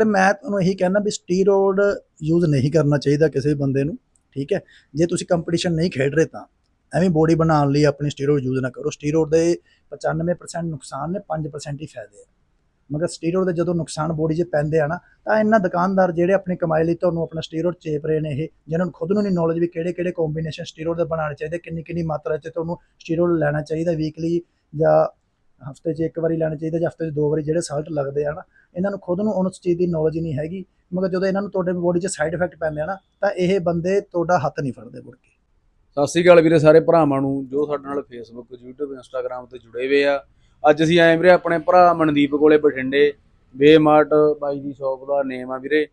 ਤੇ ਮੈਂ ਤੁਹਾਨੂੰ ਇਹੀ ਕਹਿਣਾ ਵੀ ਸਟੀਰੋਇਡ ਯੂਜ਼ ਨਹੀਂ ਕਰਨਾ ਚਾਹੀਦਾ ਕਿਸੇ ਵੀ ਬੰਦੇ ਨੂੰ, ਠੀਕ ਹੈ? ਜੇ ਤੁਸੀਂ ਕੰਪੀਟੀਸ਼ਨ ਨਹੀਂ ਖੇਡ ਰਹੇ ਤਾਂ, ਐਵੇਂ ਬੋਡੀ ਬਣਾਉਣ ਲਈ ਆਪਣੀ ਸਟੀਰੋਇਡ ਯੂਜ਼ ਨਾ ਕਰੋ। ਸਟੀਰੋਇਡ ਦੇ 95% ਨੁਕਸਾਨ ਨੇ 5% ਹੀ ਫਾਇਦੇ ਆ। ਮਗਰ ਸਟੀਰੋਇਡ ਦੇ ਜਦੋਂ ਨੁਕਸਾਨ ਬੋਡੀ 'ਚ ਪੈਂਦੇ ਆ ਨਾ, ਤਾਂ ਇਹਨਾਂ ਦੁਕਾਨਦਾਰ ਜਿਹੜੇ ਆਪਣੀ ਕਮਾਈ ਲਈ ਤੁਹਾਨੂੰ ਆਪਣਾ ਸਟੀਰੋਇਡ ਚੇਪ ਰਹੇ ਨੇ ਇਹ, ਜਿਹਨਾਂ ਨੂੰ ਖੁਦ ਨੂੰ ਨਹੀਂ ਨੌਲੇਜ ਵੀ ਕਿਹੜੇ ਕਿਹੜੇ ਕੰਬੀਨੇਸ਼ਨ ਸਟੀਰੋਇਡ ਦੇ ਬਣਾਉਣੇ ਚਾਹੀਦੇ ਕਿੰਨੀ ਕਿੰਨੀ ਮਾਤਰਾ 'ਚ ਤੁਹਾਨੂੰ ਸਟੀਰੋਇਡ ਲੈਣਾ ਚਾਹੀਦਾ ਵੀਕਲੀ ਜਾਂ ਹਫ਼ਤੇ 'ਚ ਇੱਕ ਵਾਰੀ ਲੈਣਾ ਚਾਹੀਦਾ ਜਾਂ ਹਫ਼ਤੇ 'ਚ ਦੋ ਵਾਰੀ ਜਿਹੜੇ ਸਾਲਟ ਲੱਗਦੇ ਆ ਨਾ, ਇਹਨਾਂ ਨੂੰ ਖੁਦ ਨੂੰ ਉਸ ਚੀਜ਼ ਦੀ ਨੌਲੇਜ ਨਹੀਂ ਹੈਗੀ, ਮਗਰ ਜਦੋਂ ਇਹਨਾਂ ਨੂੰ ਤੁਹਾਡੇ ਬੋਡੀ 'ਚ ਸਾਈਡ ਇਫੈਕਟ ਪੈਂਦੇ ਆ ਨਾ, ਤਾਂ ਇਹ ਬੰਦੇ ਤੁਹਾਡਾ ਹੱਥ ਨਹੀਂ ਫੜਦੇ ਮੁੜ ਕੇ। ਸਤਿ ਸ਼੍ਰੀ ਅਕਾਲ ਵੀਰੇ ਸਾਰੇ ਭਰਾਵਾਂ ਨੂੰ, ਜੋ ਸਾਡੇ ਨਾਲ ਫੇਸਬੁੱਕ YouTube, Instagram ਤੇ ਜੁੜੇ ਹੋਏ ਆ। ਅੱਜ ਅਸੀਂ ਆਏ ਵੀਰੇ ਆਪਣੇ ਭਰਾ ਮਨਦੀਪ ਕੋਲੇ ਬਠਿੰਡੇ ਵੇਮਾਰਟ ਬਾਈ ਦੀ ਸ਼ਾਪ ਦਾ ਨੇਮ ਆ ਵੀਰੇ।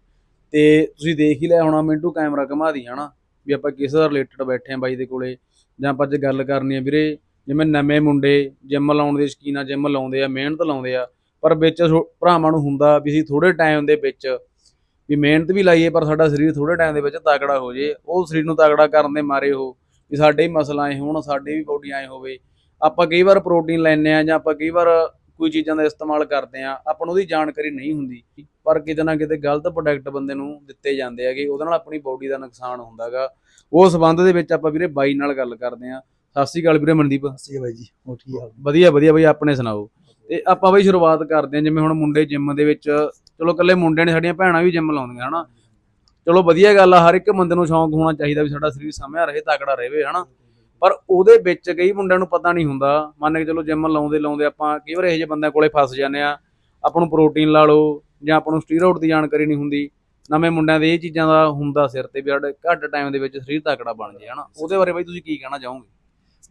ਤੇ ਤੁਸੀਂ ਦੇਖ ਹੀ ਲਿਆ ਹੋਣਾ ਮਿੰਟੂ ਕੈਮਰਾ ਘੁਮਾ ਦੀ ਹਨਾ ਵੀ ਆਪਾਂ ਕਿਸ ਦਾ ਰਿਲੇਟਡ ਬੈਠੇ ਆ ਬਾਈ ਦੇ ਕੋਲੇ, ਜਾਂ ਆਪਾਂ ਅੱਜ ਗੱਲ ਕਰਨੀ ਆ ਵੀਰੇ। ਜਿਵੇਂ ਨਵੇਂ ਮੁੰਡੇ ਜਿਮ ਲਾਉਣ ਦੇ ਸ਼ਕੀਨ ਆ, ਜਿਮ ਲਾਉਂਦੇ ਆ, ਮਿਹਨਤ ਲਾਉਂਦੇ ਆ, ਪਰ ਵਿੱਚ ਛੋ- ਭਰਾਵਾਂ ਨੂੰ ਹੁੰਦਾ ਵੀ ਅਸੀਂ ਥੋੜੇ ਟਾਈਮ ਦੇ ਵਿੱਚ ਵੀ ਮਿਹਨਤ ਵੀ ਲਾਈਏ, ਪਰ ਸਾਡਾ ਸਰੀਰ ਥੋੜੇ ਟਾਈਮ ਦੇ ਵਿੱਚ ਤਗੜਾ ਹੋ ਜੇ। ਉਹ ਸਰੀਰ ਨੂੰ ਤਗੜਾ ਕਰਨ ਦੇ ਮਾਰੇ ਉਹ ਵੀ ਸਾਡੇ ਹੀ ਮਸਲ ਆਏ ਹੋਣ, ਸਾਡੀ ਵੀ ਬੋਡੀ ਆਏ ਹੋਵੇ। ਆਪਾਂ ਕਈ ਵਾਰ ਪ੍ਰੋਟੀਨ ਲੈਂਦੇ ਆ ਜਾਂ ਆਪਾਂ ਕਈ ਵਾਰ ਕੋਈ ਚੀਜ਼ਾਂ ਦਾ ਇਸਤੇਮਾਲ ਕਰਦੇ ਆ, ਆਪਾਂ ਨੂੰ ਉਹਦੀ ਜਾਣਕਾਰੀ ਨਹੀਂ ਹੁੰਦੀ। ਪਰ ਕਿਤੇ ਨਾ ਕਿਤੇ ਗਲਤ ਪ੍ਰੋਡਕਟ ਬੰਦੇ ਨੂੰ ਦਿੱਤੇ ਜਾਂਦੇ ਹੈਗੇ, ਉਹਦੇ ਨਾਲ ਆਪਣੀ ਬੋਡੀ ਦਾ ਨੁਕਸਾਨ ਹੁੰਦਾਗਾ। ਉਸ ਸੰਬੰਧ ਦੇ ਵਿੱਚ ਆਪਾਂ ਵੀਰੇ ਬਾਈ ਨਾਲ ਗੱਲ ਕਰਦੇ ਆ। ਸਤਿ ਸ਼੍ਰੀ ਅਕਾਲ ਵੀਰੇ ਮਨਦੀਪ। ਅਸੀਂ ਬਾਈ ਜੀ ਉਹ ਠੀਕ ਆ ਵਧੀਆ ਵਧੀਆ ਬਈ ਆਪਣੇ ਸੁਣਾਓ? ਤੇ ਆਪਾਂ ਬਈ ਸ਼ੁਰੂਆਤ ਕਰਦੇ ਆ ਜਿਵੇਂ ਹੁਣ ਮੁੰਡੇ ਜਿਮ ਦੇ ਵਿੱਚ ਚਲੋ ਇਕੱਲੇ ਮੁੰਡੇ ਨੇ ਸਾਡੀਆਂ ਭੈਣਾਂ ਵੀ ਜਿਮ ਲਾਉਂਦੀਆਂ ਹਨਾ? ਚਲੋ ਵਧੀਆ ਗੱਲ ਆ ਹਰ ਇੱਕ ਬੰਦੇ ਨੂੰ ਸ਼ੌਂਕ ਹੋਣਾ ਚਾਹੀਦਾ ਵੀ ਸਾਡਾ ਸਰੀਰ ਸਮਿਆ ਰਹੇ ਤਕੜਾ ਰਹੇ ਹਨਾ? ਪਰ ਉਹਦੇ ਵਿੱਚ ਕਈ ਮੁੰਡਿਆਂ ਨੂੰ ਪਤਾ ਨਹੀਂ ਹੁੰਦਾ ਮੰਨ ਕੇ ਚਲੋ ਜਿਮ ਲਾਉਂਦੇ ਲਾਉਂਦੇ ਆਪਾਂ ਕਈ ਵਾਰ ਇਹੋ ਜਿਹੇ ਬੰਦਿਆਂ ਕੋਲੇ ਫਸ ਜਾਂਦੇ ਆ ਆਪਾਂ ਨੂੰ ਪ੍ਰੋਟੀਨ ਲਾ ਲਓ ਜਾਂ ਆਪਾਂ ਨੂੰ ਸਟੀਰੋਇਡ ਦੀ ਜਾਣਕਾਰੀ ਨਹੀਂ ਹੁੰਦੀ ਨਵੇਂ ਮੁੰਡਿਆਂ ਦੇ ਇਹ ਚੀਜ਼ਾਂ ਦਾ ਹੁੰਦਾ ਸਿਰ ਤੇ ਵੀ ਸਾਡੇ ਘੱਟ ਟਾਈਮ ਦੇ ਵਿੱਚ ਸਰੀਰ ਤਕੜਾ ਬਣ ਜੇ ਹਨਾ? ਉਹਦੇ ਬਾਰੇ ਬਈ ਤੁਸੀਂ ਕੀ ਕਹਿਣਾ ਚਾਹੋਗੇ?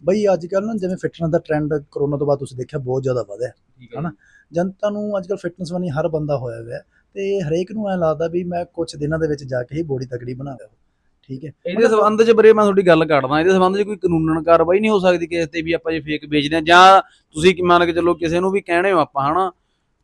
ਬਈ ਅੱਜ ਕੱਲ ਨਾ ਜਿਵੇਂ ਫਿਟਨੈਸ ਦਾ ਟ੍ਰੈਂਡ ਕਰੋਨਾ ਤੋਂ ਬਾਅਦ ਤੁਸੀਂ ਦੇਖਿਆ ਬਹੁਤ ਜ਼ਿਆਦਾ ਵਧਿਆ ਠੀਕ ਹਨਾ? ਜਨਤਾ ਨੂੰ ਅੱਜ ਕੱਲ ਫਿਟਨੈਸ ਵਾਲੀ ਹਰ ਬੰਦਾ ਹੋਇਆ ਹੋਇਆ। ਹੈ ਤੇ ਹਰੇਕ ਨੂੰ ਐ ਲੱਗਦਾ ਵੀ ਮੈਂ ਕੁਝ ਦਿਨਾਂ ਦੇ ਵਿੱਚ ਜਾ ਕੇ ਹੀ ਬੋਡੀ ਤਕੜੀ ਬਣਾ ਲਿਆ। ਠੀਕ ਹੈ? ਇਹਦੇ ਸੰਬੰਧ 'ਚ ਬਰੇ ਮੈਂ ਤੁਹਾਡੀ ਗੱਲ ਕਰਦਾ ਇਹਦੇ ਸੰਬੰਧ 'ਚ ਕੋਈ ਕਾਨੂੰਨਨ ਕਾਰਵਾਈ ਨਹੀਂ ਹੋ ਸਕਦੀ ਕਿਸੇ ਤੇ ਵੀ ਆਪਾਂ ਜੇ ਫੇਕ ਵੇਚਦੇ ਆ ਜਾਂ ਤੁਸੀਂ ਕੀ ਮੰਨ ਕੇ ਚੱਲੋ ਕਿਸੇ ਨੂੰ ਵੀ ਕਹਿਣੇ ਹੋ ਆਪਾਂ ਹਨਾ?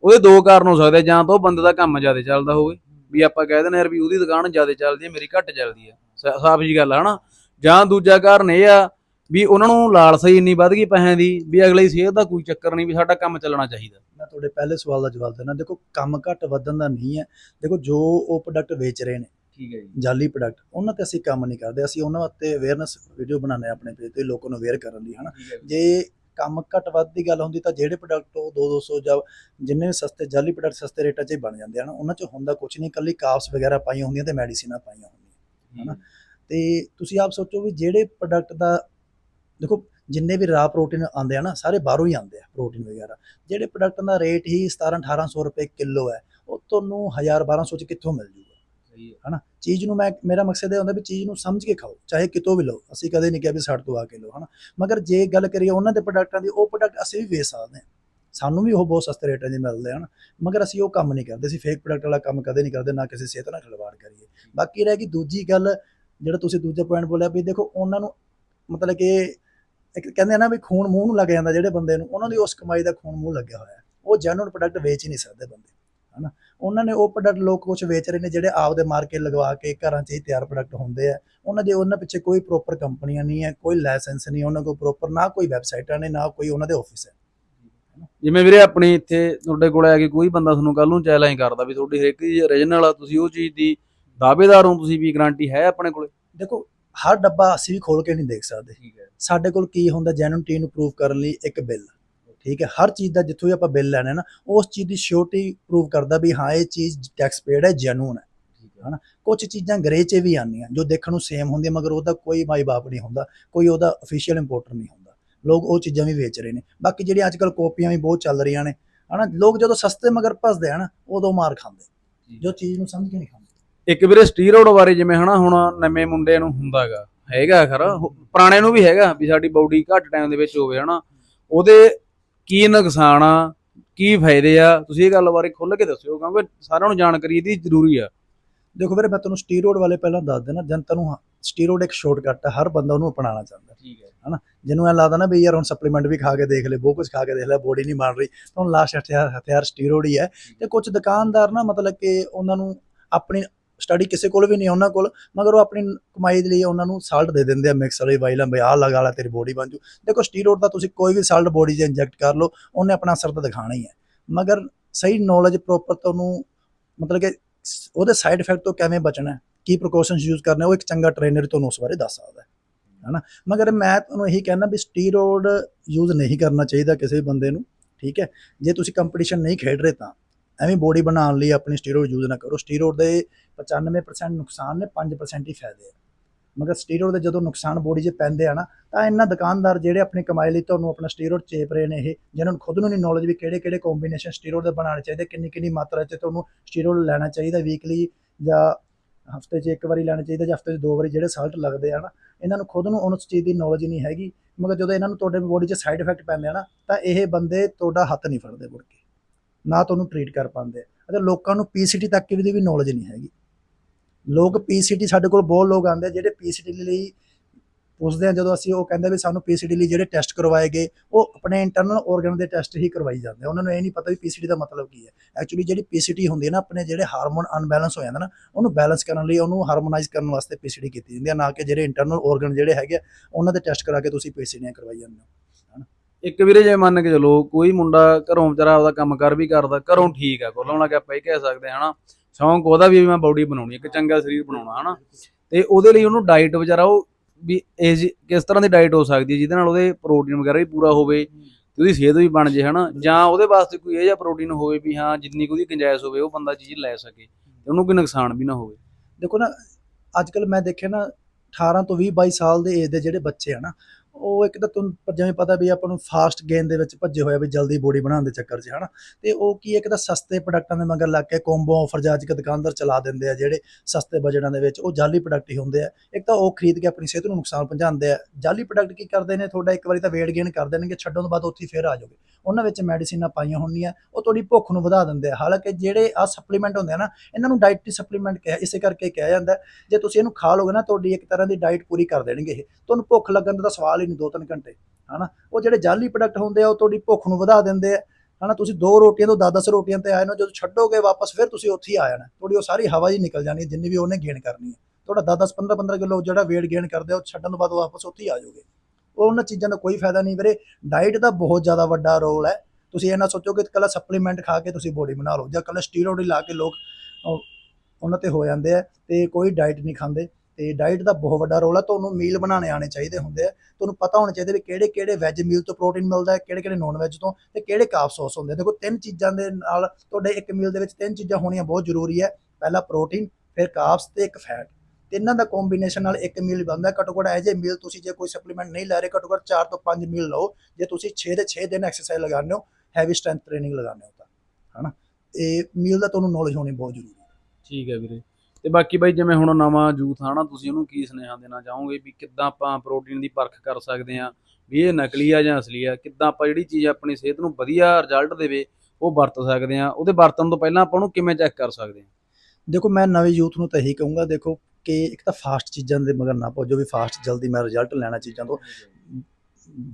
ਉਹਦੇ ਦੋ ਕਾਰਨ ਹੋ ਸਕਦੇ ਆ, ਜਾਂ ਤਾਂ ਉਹ ਬੰਦੇ ਦਾ ਕੰਮ ਜ਼ਿਆਦਾ ਚੱਲਦਾ ਹੋਵੇ ਵੀ ਆਪਾਂ ਕਹਿ ਦਿੰਦੇ ਯਾਰ ਵੀ ਉਹਦੀ ਦੁਕਾਨ ਜ਼ਿਆਦਾ ਚੱਲਦੀ ਹੈ ਮੇਰੀ ਘੱਟ ਚੱਲਦੀ ਹੈ। ਸਾਫ਼ ਜੀ ਗੱਲ ਆ ਹਨਾ? ਜਾਂ ਦੂਜਾ ਕਾਰਨ ਇਹ ਆ ਵੀ ਉਹਨਾਂ ਨੂੰ ਲਾਲਸਾ ਹੀ ਇੰਨੀ ਵੱਧ ਗਈ ਪੈਸਿਆਂ ਦੀ ਵੀ ਅਗਲੇ ਸਿਹਤ ਦਾ ਕੋਈ ਚੱਕਰ ਨਹੀਂ ਵੀ ਸਾਡਾ ਕੰਮ ਚੱਲਣਾ ਚਾਹੀਦਾ। ਮੈਂ ਤੁਹਾਡੇ ਪਹਿਲੇ ਸਵਾਲ ਦਾ ਜਵਾਬ ਦੇਣਾ ਦੇਖੋ ਕੰਮ ਘੱਟ ਵਧਣ ਦਾ ਨਹੀਂ ਹੈ ਦੇਖੋ ਜੋ ਉਹ ਪ੍ਰੋਡਕਟ ਵੇਚ ਰਹੇ ਨੇ ਠੀਕ ਹੈ ਜੀ। ਜਾਲੀ ਪ੍ਰੋਡਕਟ ਉਹਨਾਂ ਤੇ ਅਸੀਂ ਕੰਮ ਨਹੀਂ ਕਰਦੇ ਅਸੀਂ ਉਹਨਾਂ ਉੱਤੇ ਅਵੇਅਰਨੈਸ ਵੀਡੀਓ ਬਣਾਉਂਦੇ ਆਪਣੇ ਪੇਜ ਤੇ ਲੋਕਾਂ ਨੂੰ ਅਵੇਅਰ ਕਰਨ ਲਈ ਹਨਾ? ਜੇ। ਕੰਮ ਘੱਟ ਵੱਧ ਦੀ ਗੱਲ ਹੁੰਦੀ ਤਾਂ ਜਿਹੜੇ ਪ੍ਰੋਡਕਟ ਉਹ 2 200 ਜਾਂ ਜਿੰਨੇ ਵੀ ਸਸਤੇ ਜਾਲੀ ਪ੍ਰੋਡਕਟ ਸਸਤੇ ਰੇਟਾਂ 'ਚ ਹੀ ਬਣ ਜਾਂਦੇ ਹਨ ਉਹਨਾਂ 'ਚ ਹੁੰਦਾ ਕੁਝ ਨਹੀਂ ਕੱਲੀ ਕਾਪਸ ਵਗੈਰਾ ਪਾਈਆਂ ਹੁੰਦੀਆਂ ਤੇ ਮੈਡੀਸਿਨਾਂ ਪਾਈਆਂ ਹੁੰਦੀਆਂ ਹਨਾ। ਤੇ ਤੁਸੀਂ ਆਪ ਸੋਚੋ ਵੀ ਜਿਹੜੇ ਪ੍ਰੋਡਕਟ ਦਾ ਦੇਖੋ ਜਿੰਨੇ ਵੀ ਰਾ ਪ੍ਰੋਟੀਨ ਆਉਂਦੇ ਆ ਨਾ ਸਾਰੇ ਬਾਹਰੋਂ ਹੀ ਆਉਂਦੇ ਆ ਪ੍ਰੋਟੀਨ ਵਗੈਰਾ। ਜਿਹੜੇ ਪ੍ਰੋਡਕਟ ਦਾ ਰੇਟ ਹੀ 17 1800 ਰੁਪਏ ਕਿਲੋ ਹੈ ਉਹ ਤੁਹਾਨੂੰ 1000 1200 ਚ ਕਿੱਥੋਂ ਮਿਲ ਜੂਗਾ? ਸਹੀ ਹੈ। ਚੀਜ਼ ਨੂੰ ਮੈਂ ਮੇਰਾ ਮਕਸਦ ਇਹ ਹੁੰਦਾ ਵੀ ਚੀਜ਼ ਨੂੰ ਸਮਝ ਕੇ ਖਾਓ ਚਾਹੇ ਕਿਤੋਂ ਵੀ ਲਓ। ਅਸੀਂ ਕਦੇ ਨਹੀਂ ਕਿਹਾ ਵੀ ਸਾਡੇ ਤੋਂ ਆ ਕੇ ਲਓ ਹਨਾ? ਮਗਰ ਜੇ ਗੱਲ ਕਰੀਏ ਉਹਨਾਂ ਦੇ ਪ੍ਰੋਡਕਟਾਂ ਦੀ ਉਹ ਪ੍ਰੋਡਕਟ ਅਸੀਂ ਵੀ ਵੇਚ ਸਕਦੇ ਹਾਂ। ਸਾਨੂੰ ਵੀ ਉਹ ਬਹੁਤ ਸਸਤੇ ਰੇਟਾਂ 'ਚ ਮਿਲਦੇ ਹਨ? ਮਗਰ ਅਸੀਂ ਉਹ ਕੰਮ ਨਹੀਂ ਕਰਦੇ ਅਸੀਂ ਫੇਕ ਪ੍ਰੋਡਕਟ ਵਾਲਾ ਕੰਮ ਕਦੇ ਨਹੀਂ ਕਰਦੇ ਨਾ ਕਿਸੇ ਸਿਹਤ ਨਾਲ ਖਿਲਵਾੜ ਕਰੀਏ। ਬਾਕੀ ਰਹਿ ਗਈ ਦੂਜੀ ਗੱਲ ਜਿਹੜਾ ਤੁਸੀਂ ਦੂਜਾ ਪੁਆਇੰਟ ਬੋਲਿਆ ਵੀ ਦੇਖੋ ਉਹਨਾਂ ਨੂੰ ਮਤਲਬ ਕਿ ਇੱਕ ਕਹਿੰਦੇ ਆ ਨਾ ਵੀ ਖੂਨ ਮੂੰਹ ਨੂੰ ਲੱਗ ਜਾਂਦਾ ਜਿਹੜੇ ਬੰਦੇ ਨੂੰ ਉਹਨਾਂ ਦੀ ਉਸ ਕਮਾਈ ਦਾ ਖੂਨ ਮੂੰਹ ਲੱਗਿਆ ਹੋਇਆ ਉਹ ਜੈਨੂਨ ਪ੍ਰੋਡਕਟ ਵੇਚ ਹੀ ਨਹੀਂ ਸਕਦੇ ਬੰਦੇ ਹਨਾ। ਉਹਨਾਂ ਨੇ ਉਹ ਪ੍ਰੋਡਕਟ ਲੋਕ ਕੁਝ ਵੇਚ ਰਹੇ ਨੇ ਜਿਹੜੇ ਆਪਦੇ ਮਾਰਕੀਟ ਲਗਵਾ ਕੇ ਘਰਾਂ 'ਚ ਹੀ ਤਿਆਰ ਪ੍ਰੋਡਕਟ ਹੁੰਦੇ ਆ। ਉਹਨਾਂ ਦੇ ਉਹਨਾਂ ਪਿੱਛੇ ਕੋਈ ਪ੍ਰੋਪਰ ਕੰਪਨੀਆਂ ਨਹੀਂ ਹੈ ਕੋਈ ਲਾਇਸੈਂਸ ਨਹੀਂ ਉਹਨਾਂ ਕੋਲ ਪ੍ਰੋਪਰ ਨਾ ਕੋਈ ਵੈਬਸਾਈਟਾਂ ਨੇ ਨਾ ਕੋਈ ਉਹਨਾਂ ਦੇ ਆਫਿਸ ਹੈ। ਜਿਵੇਂ ਵੀਰੇ ਆਪਣੀ ਇੱਥੇ ਤੁਹਾਡੇ ਕੋਲ ਆ ਕੇ ਕੋਈ ਬੰਦਾ ਤੁਹਾਨੂੰ ਕੱਲ ਨੂੰ ਚੈਲੰਜ ਕਰਦਾ ਵੀ ਤੁਹਾਡੀ ਹਰੇਕ ਚੀਜ਼ origignal ਆ ਤੁਸੀਂ ਉਹ ਚੀਜ਼ ਦੀ ਦਾਅਵੇਦਾਰ ਹੋ ਤੁਸੀਂ ਵੀ ਗਾਰੰਟੀ ਹੈ ਆਪਣੇ ਕੋਲੇ? ਦੇਖੋ ਹਰ ਡੱਬਾ ਅਸੀਂ ਵੀ ਖੋਲ ਕੇ ਨਹੀਂ ਦੇਖ ਸਕਦੇ। ਠੀਕ ਹੈ। ਸਾਡੇ ਕੋਲ ਕੀ ਹੁੰਦਾ ਜੈਨੂਨਟੀ ਨੂੰ ਪ੍ਰੂਵ ਕਰਨ ਲਈ ਇੱਕ ਬਿੱਲ ਠੀਕ ਹੈ ਹਰ ਚੀਜ਼ ਦਾ ਜਿੱਥੋਂ ਵੀ ਆਪਾਂ ਬਿੱਲ ਲੈਣਾ ਨਾ ਉਸ ਚੀਜ਼ ਦੀ ਸ਼ੋਰਟੀ ਪ੍ਰੂਵ ਕਰਦਾ ਵੀ ਹਾਂ ਇਹ ਚੀਜ਼ ਟੈਕਸ ਪੇਡ ਹੈ ਜੈਨੂਨ ਹੈ। ਠੀਕ ਹੈ। ਕੁਝ ਚੀਜ਼ਾਂ ਗ੍ਰੇ 'ਚ ਵੀ ਆਉਂਦੀਆਂ ਜੋ ਦੇਖਣ ਨੂੰ ਸੇਮ ਹੁੰਦੀਆਂ ਮਗਰ ਉਹਦਾ ਕੋਈ ਮਾਈ ਬਾਪ ਨਹੀਂ ਹੁੰਦਾ ਕੋਈ ਉਹਦਾ ਅਫੀਸ਼ੀਅਲ ਇੰਪੋਰਟਰ ਨਹੀਂ ਹੁੰਦਾ। ਲੋਕ ਉਹ ਚੀਜ਼ਾਂ ਵੀ ਵੇਚ ਰਹੇ ਨੇ। ਬਾਕੀ ਜਿਹੜੀਆਂ ਅੱਜ ਕੱਲ ਕਾਪੀਆਂ ਵੀ ਬਹੁਤ ਚੱਲ ਰਹੀਆਂ ਨੇ ਹਨਾ ਲੋਕ ਜਦੋਂ ਸਸਤੇ ਮਗਰ ਭਸਦੇ ਆ ਨਾ ਉਦੋਂ ਮਾਰ ਖਾਂਦੇ। ਜੋ ਚੀਜ਼ ਨੂੰ ਸਮਝ ਕੇ ਨਹੀਂ ਖਾਂਦੇ। ਇੱਕ ਵੀਰੇ ਸਟੀਰੋਇਡ ਬਾਰੇ ਜਿਵੇਂ ਹਨਾ ਹੁਣ ਨਵੇਂ ਮੁੰਡੇ ਨੂੰ ਹੁੰਦਾਗਾ ਹੈਗਾ ਖਰ ਪੁਰਾਣੇ ਨੂੰ ਵੀ ਹੈਗਾ ਵੀ ਸਾਡੀ ਬਾਡੀ ਘੱਟ ਟਾਈਮ ਦੇ ਵਿੱਚ ਹੋਵੇ ਹਨਾ ਉਹਦੇ ਕੀ ਨੁਕਸਾਨ ਆ ਕੀ ਫਾਇਦੇ ਆ ਤੁਸੀਂ ਇਹ ਗੱਲ ਬਾਰੇ ਖੁੱਲ ਕੇ ਦੱਸਿਓ ਕਿਉਂਕਿ ਸਾਰਿਆਂ ਨੂੰ ਜਾਣਕਾਰੀ ਇਹਦੀ ਜ਼ਰੂਰੀ ਆ। ਦੇਖੋ ਵੀਰੇ ਮੈਂ ਤੁਹਾਨੂੰ ਸਟੀਰੋਇਡ ਵਾਲੇ ਪਹਿਲਾਂ ਦੱਸ ਦੇਣਾ ਜਨਤਾ ਨੂੰ ਸਟੀਰੋਇਡ ਇੱਕ ਸ਼ਾਰਟਕਟ ਹੈ ਹਰ ਬੰਦਾ ਉਹਨੂੰ ਅਪਣਾਉਣਾ ਚਾਹੁੰਦਾ। ਠੀਕ ਹੈ। ਜਿਹਨੂੰ ਐ ਲੱਗਦਾ ਨਾ ਵੀ ਯਾਰ ਹੁਣ ਸਪਲੀਮੈਂਟ ਵੀ ਖਾ ਕੇ ਦੇਖ ਲੈ ਬਹੁਤ ਕੁਝ ਖਾ ਕੇ ਦੇਖ ਲੈ ਬੋਡੀ ਨਹੀਂ ਬਣ ਰਹੀ ਤਾਂ ਹੁਣ ਲਾਸਟ ਹਥਿਆਰ ਹਥਿਆਰ ਸਟੀਰੋਇਡ ਹੀ ਹੈ। ਤੇ ਕੁਝ ਦੁਕਾਨਦਾਰ ਨਾ ਮਤਲਬ ਕਿ ਉਹਨਾਂ ਨੂੰ ਆਪਣੀ ਸਟੱਡੀ ਕਿਸੇ ਕੋਲ ਵੀ ਨਹੀਂ, ਉਹਨਾਂ ਕੋਲ। ਮਗਰ ਉਹ ਆਪਣੀ ਕਮਾਈ ਦੇ ਲਈ ਉਹਨਾਂ ਨੂੰ ਸਾਲਟ ਦੇ ਦਿੰਦੇ ਆ ਮਿਕਸ ਵਾਲੀ ਵਾਈਲਾਂ ਬਈ ਆਹ ਲਗਾ ਲਾ, ਤੇਰੀ ਬੋਡੀ ਬਣ ਜੂ। ਦੇਖੋ ਸਟੀਰੋਇਡ ਦਾ ਤੁਸੀਂ ਕੋਈ ਵੀ ਸਾਲਟ ਬੋਡੀ 'ਚ ਇੰਜੈਕਟ ਕਰ ਲਓ, ਉਹਨੇ ਆਪਣਾ ਅਸਰ ਤਾਂ ਦਿਖਾਣਾ ਹੀ ਹੈ। ਮਗਰ ਸਹੀ ਨੌਲੇਜ ਪ੍ਰੋਪਰ ਤੁਹਾਨੂੰ ਮਤਲਬ ਕਿ ਉਹਦੇ ਸਾਈਡ ਇਫੈਕਟ ਤੋਂ ਕਿਵੇਂ ਬਚਣਾ ਕੀ ਪ੍ਰੀਕਾਸ਼ਨਸ ਯੂਜ਼ ਕਰਨੇ, ਉਹ ਇੱਕ ਚੰਗਾ ਟ੍ਰੇਨਰ ਤੁਹਾਨੂੰ ਉਸ ਬਾਰੇ ਦੱਸ ਸਕਦਾ ਹੈ। ਹਨਾ? ਮਗਰ ਮੈਂ ਤੁਹਾਨੂੰ ਇਹੀ ਕਹਿਣਾ ਵੀ ਸਟੀਰੋਇਡ ਯੂਜ਼ ਨਹੀਂ ਕਰਨਾ ਚਾਹੀਦਾ ਕਿਸੇ ਵੀ ਬੰਦੇ ਨੂੰ, ਠੀਕ ਹੈ? ਜੇ ਤੁਸੀਂ ਕੰਪੀਟੀਸ਼ਨ ਨਹੀਂ ਖੇਡ ਰਹੇ ਤਾਂ। ਐਵੇਂ ਬੋਡੀ ਬਣਾਉਣ ਲਈ ਆਪਣੀ ਸਟੀਰੋਇਡ ਯੂਜ਼ ਨਾ ਕਰੋ। ਸਟੀਰੋਇਡ ਦੇ 95% ਨੁਕਸਾਨ ਨੇ 5% ਹੀ ਫਾਇਦੇ ਆ। ਮਗਰ ਸਟੀਰੋਇਡ ਦੇ ਜਦੋਂ ਨੁਕਸਾਨ ਬੋਡੀ 'ਚ ਪੈਂਦੇ ਆ ਨਾ, ਤਾਂ ਇਹਨਾਂ ਦੁਕਾਨਦਾਰ ਜਿਹੜੇ ਆਪਣੀ ਕਮਾਈ ਲਈ ਤੁਹਾਨੂੰ ਆਪਣਾ ਸਟੀਰੋਇਡ ਚੇਪ ਰਹੇ ਨੇ ਇਹ, ਜਿਹਨਾਂ ਨੂੰ ਖੁਦ ਨੂੰ ਨਹੀਂ ਨੌਲੇਜ ਵੀ ਕਿਹੜੇ ਕਿਹੜੇ ਕੰਬੀਨੇਸ਼ਨ ਸਟੀਰੋਇਡ ਦੇ ਬਣਾਉਣੇ ਚਾਹੀਦੇ, ਕਿੰਨੀ ਕਿੰਨੀ ਮਾਤਰਾ 'ਚ ਤੁਹਾਨੂੰ ਸਟੀਰੋਇਡ ਲੈਣਾ ਚਾਹੀਦਾ ਵੀਕਲੀ ਜਾਂ ਹਫ਼ਤੇ 'ਚ ਇੱਕ ਵਾਰੀ ਲੈਣਾ ਚਾਹੀਦਾ ਜਾਂ ਹਫ਼ਤੇ 'ਚ ਦੋ ਵਾਰੀ ਜਿਹੜੇ ਸਾਲਟ ਲੱਗਦੇ ਆ ਨਾ, ਇਹਨਾਂ ਨੂੰ ਖੁਦ ਨੂੰ ਉਸ ਚੀਜ਼ ਦੀ ਨੌਲੇਜ ਨਹੀਂ ਹੈਗੀ। ਮਗਰ ਜਦੋਂ ਇਹਨਾਂ ਨੂੰ ਤੁਹਾਡੇ ਬੋਡੀ 'ਚ ਸਾਈਡ ਇਫੈਕਟ ਪੈਂਦੇ ਆ ਨਾ, ਤਾਂ ਇਹ ਬੰਦੇ ਤੁਹਾਡਾ ਹੱਥ ਨਹੀਂ ਫੜਦੇ ਮੁੜ ਕੇ। ਨਾ ਤੁਹਾਨੂੰ ਟ੍ਰੀਟ ਕਰ ਪਾਉਂਦੇ ਅਤੇ ਲੋਕਾਂ ਨੂੰ ਪੀਸੀਟੀ ਤੱਕ ਦੀ ਵੀ ਨੌਲੇਜ ਨਹੀਂ ਹੈਗੀ। ਲੋਕ ਪੀਸੀਟੀ ਸਾਡੇ ਕੋਲ ਬਹੁਤ ਲੋਕ ਆਉਂਦੇ ਆ ਜਿਹੜੇ ਪੀਸੀਟੀ ਲਈ ਪੁੱਛਦੇ ਆ ਜਦੋਂ ਅਸੀਂ ਉਹ ਕਹਿੰਦੇ ਵੀ ਸਾਨੂੰ ਪੀਸੀਟੀ ਲਈ ਜਿਹੜੇ ਟੈਸਟ ਕਰਵਾਏ ਗਏ ਉਹ ਆਪਣੇ ਇੰਟਰਨਲ ਆਰਗਨ ਦੇ ਟੈਸਟ ਹੀ ਕਰਵਾਈ ਜਾਂਦੇ ਆ। ਉਹਨਾਂ ਨੂੰ ਇਹ ਨਹੀਂ ਪਤਾ ਵੀ ਪੀਸੀਟੀ ਦਾ ਮਤਲਬ ਕੀ ਹੈ। ਐਕਚੁਅਲੀ ਜਿਹੜੀ ਪੀਸੀਟੀ ਹੁੰਦੀ ਹੈ ਨਾ ਆਪਣੇ ਜਿਹੜੇ ਹਾਰਮੋਨ ਅਨਬੈਲੈਂਸ ਹੋ ਜਾਂਦਾ ਨਾ ਉਹਨੂੰ ਬੈਲੈਂਸ ਕਰਨ ਲਈ ਉਹਨੂੰ ਹਾਰਮੋਨਾਈਜ਼ ਕਰਨ ਵਾਸਤੇ ਪੀਸੀਟੀ ਕੀਤੀ ਜਾਂਦੀ ਹੈ ਨਾ ਕਿ ਜਿਹੜੇ ਇੰਟਰਨਲ ਆਰਗਨ ਜਿਹੜੇ ਹੈਗੇ ਆ, ਉਹਨਾਂ ਦੇ ਟੈਸਟ ਕਰਾ ਕੇ ਤੁਸੀਂ ਪੀਸੀਟੀਆਂ ਕਰਵਾਈ ਜਾਂਦੇ ਹੋ। ਇੱਕ ਵੀਰੇ ਜੇ ਮੰਨ ਕੇ ਚਲੋ ਕੋਈ ਮੁੰਡਾ ਘਰੋਂ ਵਿਚਾਰਾ ਆਪਦਾ ਕੰਮ ਕਰ ਵੀ ਕਰਦਾ, ਘਰੋਂ ਠੀਕ ਆ ਕੋਲੋਂ ਲਾ ਕੇ ਆਪਾਂ ਇਹ ਕਹਿ ਸਕਦੇ ਹਾਂ, ਹਨਾ? ਸ਼ੌਂਕ ਉਹਦਾ ਵੀ ਮੈਂ ਬਾਡੀ ਬਣਾਉਣੀ, ਇੱਕ ਚੰਗਾ ਸਰੀਰ ਬਣਾਉਣਾ, ਹਨਾ? ਤੇ ਉਹਦੇ ਲਈ ਉਹਨੂੰ ਡਾਈਟ ਵਿਚਾਰਾ ਉਹ ਵੀ ਇਹ ਕਿਸ ਤਰ੍ਹਾਂ ਦੀ ਡਾਈਟ ਹੋ ਸਕਦੀ ਹੈ, ਜਿਹਦੇ ਨਾਲ ਉਹਦੇ ਪ੍ਰੋਟੀਨ ਵਗੈਰਾ ਵੀ ਪੂਰਾ ਹੋਵੇ, ਤੇ ਉਹਦੀ ਸਿਹਤ ਵੀ ਬਣ ਜੇ, ਹਨਾ? ਜਾਂ ਉਹਦੇ ਵਾਸਤੇ ਕੋਈ ਇਹ ਜਿਹਾ ਪ੍ਰੋਟੀਨ ਹੋਵੇ ਵੀ ਹਾਂ, ਜਿੰਨੀ ਕੁ ਉਹਦੀ ਗੁੰਜਾਇਸ਼ ਹੋਵੇ, ਉਹ ਬੰਦਾ ਚੀਜ਼ ਲੈ ਸਕੇ ਤੇ ਉਹਨੂੰ ਕੋਈ ਨੁਕਸਾਨ ਵੀ ਨਾ ਹੋਵੇ। ਦੇਖੋ ਨਾ, ਅੱਜ ਕੱਲ ਮੈਂ ਦੇਖਿਆ ਨਾ 18 ਤੋਂ 20 22 ਸਾਲ ਦੇ ਏਜ ਦੇ ਜਿਹੜੇ ਬੱਚੇ ਆ ਨਾ ਉਹ ਇੱਕ ਤਾਂ ਤੁਹਾਨੂੰ ਜਿਵੇਂ ਪਤਾ ਵੀ ਆਪਾਂ ਨੂੰ ਫਾਸਟ ਗੇਨ ਦੇ ਵਿੱਚ ਭੱਜੇ ਹੋਏ ਆ ਵੀ ਜਲਦੀ ਬੋਡੀ ਬਣਾਉਣ ਦੇ ਚੱਕਰ 'ਚ, ਹਨਾ? ਤੇ ਉਹ ਕੀ ਇੱਕ ਤਾਂ ਸਸਤੇ ਪ੍ਰੋਡਕਟਾਂ ਦੇ ਮਗਰ ਲੱਗ ਕੇ ਕੋਂਬੋ ਆਫਰ ਜਾਂ ਅੱਜ ਕੱਲ੍ਹ ਦੁਕਾਨਦਾਰ ਚਲਾ ਦਿੰਦੇ ਆ ਜਿਹੜੇ ਸਸਤੇ ਬਜਟਾਂ ਦੇ ਵਿੱਚ, ਉਹ ਜਾਲੀ ਪ੍ਰੋਡਕਟ ਹੀ ਹੁੰਦੇ ਆ। ਇੱਕ ਤਾਂ ਉਹ ਖਰੀਦ ਕੇ ਆਪਣੀ ਸਿਹਤ ਨੂੰ ਨੁਕਸਾਨ ਪਹੁੰਚਾਉਂਦੇ ਆ। ਜਾਲੀ ਪ੍ਰੋਡਕਟ ਕੀ ਕਰਦੇ ਨੇ? ਤੁਹਾਡਾ ਇੱਕ ਵਾਰੀ ਤਾਂ weight gain ਕਰ ਦੇਣਗੇ, ਛੱਡਣ ਤੋਂ ਬਾਅਦ ਉੱਥੇ ਹੀ ਫੇਰ ਆ ਜਾਓਗੇ। ਉਹਨਾਂ ਵਿੱਚ ਮੈਡੀਸਿਨਾਂ ਪਾਈਆਂ ਹੁੰਦੀਆਂ, ਉਹ ਤੁਹਾਡੀ ਭੁੱਖ ਨੂੰ ਵਧਾ ਦਿੰਦੇ ਆ। ਹਾਲਾਂਕਿ ਜਿਹੜੇ ਆ ਸਪਲੀਮੈਂਟ ਹੁੰਦੇ ਆ ਨਾ, ਇਹਨਾਂ ਨੂੰ ਡਾਈਟਰੀ ਸਪਲੀਮੈਂਟ ਕਿਹਾ, ਇਸੇ ਕਰਕੇ ਕਿਹਾ ਜਾਂਦਾ। ਜੇ ਤੁਸੀਂ ਇਹਨੂੰ ਖਾ ਲੋਗੇ ਨਾ, ਤੁਹਾਡੀ ਇੱਕ ਤਰ੍ਹਾਂ ਦੀ ਡਾਈਟ ਪੂਰੀ ਕਰ ਦੇਣਗੇ ਇਹ। ਤੁਹਾਨੂੰ ਭੁੱਖ ਲੱਗਣ ਦਾ ਤਾਂ ਸਵਾਲ ਹੀ ਨਹੀਂ ਦੋ ਤਿੰਨ ਘੰਟੇ, ਹਨਾ? ਉਹ ਜਿਹੜੇ ਜਾਲੀ ਪ੍ਰੋਡਕਟ ਹੁੰਦੇ ਆ, ਉਹ ਤੁਹਾਡੀ ਭੁੱਖ ਨੂੰ ਵਧਾ ਦਿੰਦੇ ਆ, ਹਨਾ? ਤੁਸੀਂ ਦੋ ਰੋਟੀਆਂ ਤੋਂ 10-10 ਰੋਟੀਆਂ ਤੇ ਆਏ ਨਾ ਜਦੋਂ ਛੱਡੋਗੇ ਵਾਪਸ, ਫਿਰ ਤੁਸੀਂ ਉੱਥੇ ਹੀ ਆ ਜਾਣਾ। ਤੁਹਾਡੀ ਉਹ ਸਾਰੀ ਹਵਾ ਹੀ ਨਿਕਲ ਜਾਣੀ ਜਿੰਨੀ ਵੀ ਉਹਨੇ ਗੇਨ ਕਰਨੀ ਹੈ। ਤੁਹਾਡਾ 10-10 15-15 ਕਿਲੋ ਜਿਹੜਾ weight gain ਕਰਦੇ ਆ, ਉਹ ਛੱਡਣ ਤੋਂ ਬਾਅਦ ਵਾਪਸ ਉੱਥੇ ਹੀ ਆ ਜਾਓਗੇ। ਉਹ ਉਹਨਾਂ ਚੀਜ਼ਾਂ ਦਾ ਕੋਈ ਫਾਇਦਾ ਨਹੀਂ ਵੀਰੇ। ਡਾਈਟ ਦਾ ਬਹੁਤ ਜ਼ਿਆਦਾ ਵੱਡਾ ਰੋਲ ਹੈ। ਤੁਸੀਂ ਇਹ ਨਾ ਸੋਚੋ ਕਿ ਕੱਲਾ ਸਪਲੀਮੈਂਟ ਖਾ ਕੇ ਤੁਸੀਂ ਬੋਡੀ ਬਣਾ ਲਓ ਜਾਂ ਕੱਲਾ ਸਟੀਰੋਇਡ ਲਾ ਕੇ ਲੋਕ ਉਹਨਾਂ ਤੇ ਹੋ ਜਾਂਦੇ ਆ ਤੇ ਕੋਈ ਡਾਈਟ ਨਹੀਂ ਖਾਂਦੇ। ਤੇ ਡਾਈਟ ਦਾ ਬਹੁਤ ਵੱਡਾ ਰੋਲ ਹੈ ਤੁਹਾਨੂੰ ਮੀਲ ਬਣਾਉਣੇ ਆਣੇ ਚਾਹੀਦੇ ਹੁੰਦੇ ਆ। ਤੁਹਾਨੂੰ ਪਤਾ ਹੋਣਾ ਚਾਹੀਦਾ ਵੀ ਕਿਹੜੇ ਕਿਹੜੇ ਵੈਜ ਮੀਲ ਤੋਂ ਪ੍ਰੋਟੀਨ ਮਿਲਦਾ ਹੈ, ਕਿਹੜੇ ਕਿਹੜੇ ਨੌਨ ਵੈਜ ਤੋਂ ਤੇ ਕਿਹੜੇ ਕਾਰਬ ਸੋਰਸ ਹੁੰਦੇ ਦੇਖੋ ਤਿੰਨ ਚੀਜ਼ਾਂ ਦੇ ਨਾਲ ਤੁਹਾਡੇ ਇੱਕ ਮੀਲ ਦੇ ਵਿੱਚ ਤਿੰਨ ਚੀਜ਼ਾਂ ਹੋਣੀਆਂ ਬਹੁਤ ਜ਼ਰੂਰੀ ਹੈ। ਪਹਿਲਾ ਪ੍ਰੋਟੀਨ ਫਿਰ ਕਾਰਬਸ ਤੇ ਇੱਕ ਫੈਟ ਤਿੰਨਾਂ ਦਾ ਕੰਬੀਨੇਸ਼ਨ ਨਾਲ ਇੱਕ ਮੀਲ ਬਣਦਾ। ਘੱਟੋ ਘੱਟ ਐਜ ਮੀਲ ਤੁਸੀਂ ਜੇ ਕੋਈ ਸਪਲੀਮੈਂਟ ਨਹੀਂ ਲੈ ਰਹੇ ਘੱਟੋ ਘੱਟ 4 ਤੋਂ 5 ਮੀਲ ਲਓ। ਜੇ ਤੁਸੀਂ 6 ਦੇ 6 ਦਿਨ ਐਕਸਰਸਾਈਜ਼ ਲਗਾਉਂਦੇ ਹੋ ਹੈਵੀ ਸਟਰੈਂਥ ਟ੍ਰੇਨਿੰਗ ਲਗਾਉਂਦੇ ਹੋ ਤਾਂ ਹਨਾ? ਇਹ ਮੀਲ ਦਾ ਤੁਹਾਨੂੰ ਨੌਲੇਜ ਹੋਣੀ ਬਹੁਤ ਜ਼ਰੂਰੀ ਹੈ। ਠੀਕ ਹੈ ਵੀਰੇ। ਤੇ ਬਾਕੀ ਬਾਈ ਜਿਵੇਂ ਹੁਣ ਨਵਾਂ ਯੂਥ ਆ ਨਾ ਤੁਸੀਂ ਉਹਨੂੰ ਕੀ ਸੁਨੇਹਾ ਦੇਣਾ ਚਾਹੋਗੇ ਵੀ ਕਿੱਦਾਂ ਆਪਾਂ ਪ੍ਰੋਟੀਨ ਦੀ ਪਰਖ ਕਰ ਸਕਦੇ ਆ ਵੀ ਇਹ ਨਕਲੀ ਆ ਜਾਂ ਅਸਲੀ ਆ? ਕਿੱਦਾਂ ਆਪਾਂ ਜਿਹੜੀ ਚੀਜ਼ ਆਪਣੀ ਸਿਹਤ ਨੂੰ ਵਧੀਆ ਰਿਜ਼ਲਟ ਦੇਵੇ ਉਹ ਵਰਤ ਸਕਦੇ ਆ ਉਹਦੇ ਵਰਤਣ ਤੋਂ ਪਹਿਲਾਂ ਆਪਾਂ ਉਹਨੂੰ ਕਿਵੇਂ ਚੈੱਕ ਕਰ ਸਕਦੇ ਆ ਦੇਖੋ ਮੈਂ ਨਵੇਂ ਯੂਥ ਨੂੰ ਤਾਂ ਇਹੀ ਕਹੂੰਗਾ ਦੇਖੋ ਕਿ ਇੱਕ ਤਾਂ ਫਾਸਟ ਚੀਜ਼ਾਂ ਦੇ ਮਗਰ ਨਾ ਪਾਓ ਵੀ ਫਾਸਟ ਜਲਦੀ ਮੈਂ ਰਿਜ਼ਲਟ ਲੈਣਾ ਚੀਜ਼ਾਂ ਤੋਂ।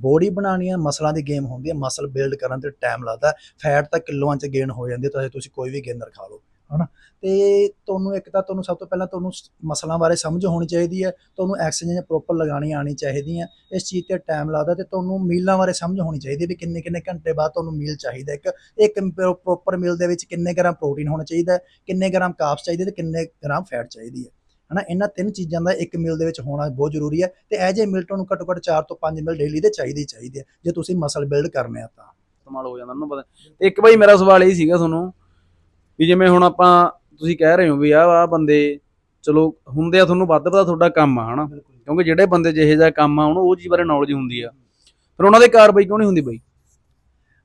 ਬੋਡੀ ਬਣਾਉਣੀ ਆ ਮਸਲਾਂ ਦੀ ਗੇਮ ਹੁੰਦੀ ਹੈ ਮਸਲ ਬਿਲਡ ਕਰਨ ਤੇ ਟਾਈਮ ਲੱਗਦਾ। ਫੈਟ ਤਾਂ ਕਿਲੋਆਂ ਚ ਗੇਨ ਹੋ ਜਾਂਦੀ ਹੈ, ਤਾਂ ਤੁਸੀਂ ਕੋਈ ਵੀ ਗੇਨਰ ਖਾ ਲਓ, ਹਨਾ? ਤੇ ਤੁਹਾਨੂੰ ਇੱਕ ਤਾਂ ਤੁਹਾਨੂੰ ਸਭ ਤੋਂ ਪਹਿਲਾਂ ਤੁਹਾਨੂੰ ਮਸਲਾਂ ਬਾਰੇ ਸਮਝ ਹੋਣੀ ਚਾਹੀਦੀ ਹੈ, ਤੁਹਾਨੂੰ ਐਕਸਰਸਾਈਜ਼ ਪ੍ਰੋਪਰ ਲਗਾਣੀ ਆਣੀ ਚਾਹੀਦੀ ਹੈ। ਇਸ ਚੀਜ਼ ਤੇ ਟਾਈਮ ਲੱਗਦਾ ਤੇ ਤੁਹਾਨੂੰ ਮੀਲਾਂ ਬਾਰੇ ਸਮਝ ਹੋਣੀ ਚਾਹੀਦੀ ਹੈ ਵੀ ਕਿੰਨੇ ਕਿੰਨੇ ਘੰਟੇ ਬਾਅਦ ਤੁਹਾਨੂੰ ਮੀਲ ਚਾਹੀਦਾ ਇੱਕ ਇੱਕ ਪ੍ਰੋਪਰ ਮੀਲ ਦੇ ਵਿੱਚ ਕਿੰਨੇ ਗ੍ਰਾਮ ਪ੍ਰੋਟੀਨ ਹੋਣਾ ਚਾਹੀਦਾ ਕਿੰਨੇ ਗ੍ਰਾਮ ਕਾਰਬਸ ਚਾਹੀਦੇ ਤੇ ਕਿੰਨੇ ਗ੍ਰਾਮ ਫੈਟ ਚਾਹੀਦੀ ਹੈ। ਹਨਾ ਇਹਨਾਂ ਤਿੰਨ ਚੀਜ਼ਾਂ ਦਾ ਇੱਕ ਮੀਲ ਦੇ ਵਿੱਚ ਹੋਣਾ ਬਹੁਤ ਜ਼ਰੂਰੀ ਹੈ ਤੇ ਐਜ ਏ ਮੀਲ ਤੁਹਾਨੂੰ ਘੱਟੋ ਘੱਟ 4 ਤੋਂ 5 ਮੀਲ ਡੇਲੀ ਦੇ ਚਾਹੀਦੇ ਚਾਹੀਦੇ ਆ ਜੇ ਤੁਸੀਂ ਮਸਲ ਬਿਲਡ ਕਰਨੇ ਆ ਤਾਂ। ਇਸਤੇਮਾਲ ਹੋ ਜਾਂਦਾ ਉਹਨੂੰ ਪਤਾ ਤੇ ਇੱਕ ਬਾਈ ਮੇਰਾ ਸਵਾਲ ਇਹ ਸੀਗਾ ਤੁਹਾਨੂੰ ਵੀ ਜਿਵੇਂ ਹੁਣ ਆਪਾਂ ਤੁਸੀਂ ਕਹਿ ਰਹੇ ਹੋ ਵੀ ਆਹ ਆਹ ਬੰਦੇ ਚਲੋ ਹੁੰਦੇ ਆ ਤੁਹਾਨੂੰ ਵੱਧ ਪਤਾ ਤੁਹਾਡਾ ਕੰਮ ਆ ਹਨਾ। ਕਿਉਂਕਿ ਜਿਹੜੇ ਬੰਦੇ ਜਿਹੇ ਜਿਹਾ ਕੰਮ ਆ ਉਹਨੂੰ ਉਹ ਚੀਜ਼ ਬਾਰੇ ਨੌਲੇਜ ਹੁੰਦੀ ਆ। ਪਰ ਉਹਨਾਂ ਦੇ ਕਾਰਵਾਈ ਕਿਉਂ ਨਹੀਂ ਹੁੰਦੀ ਬਾਈ?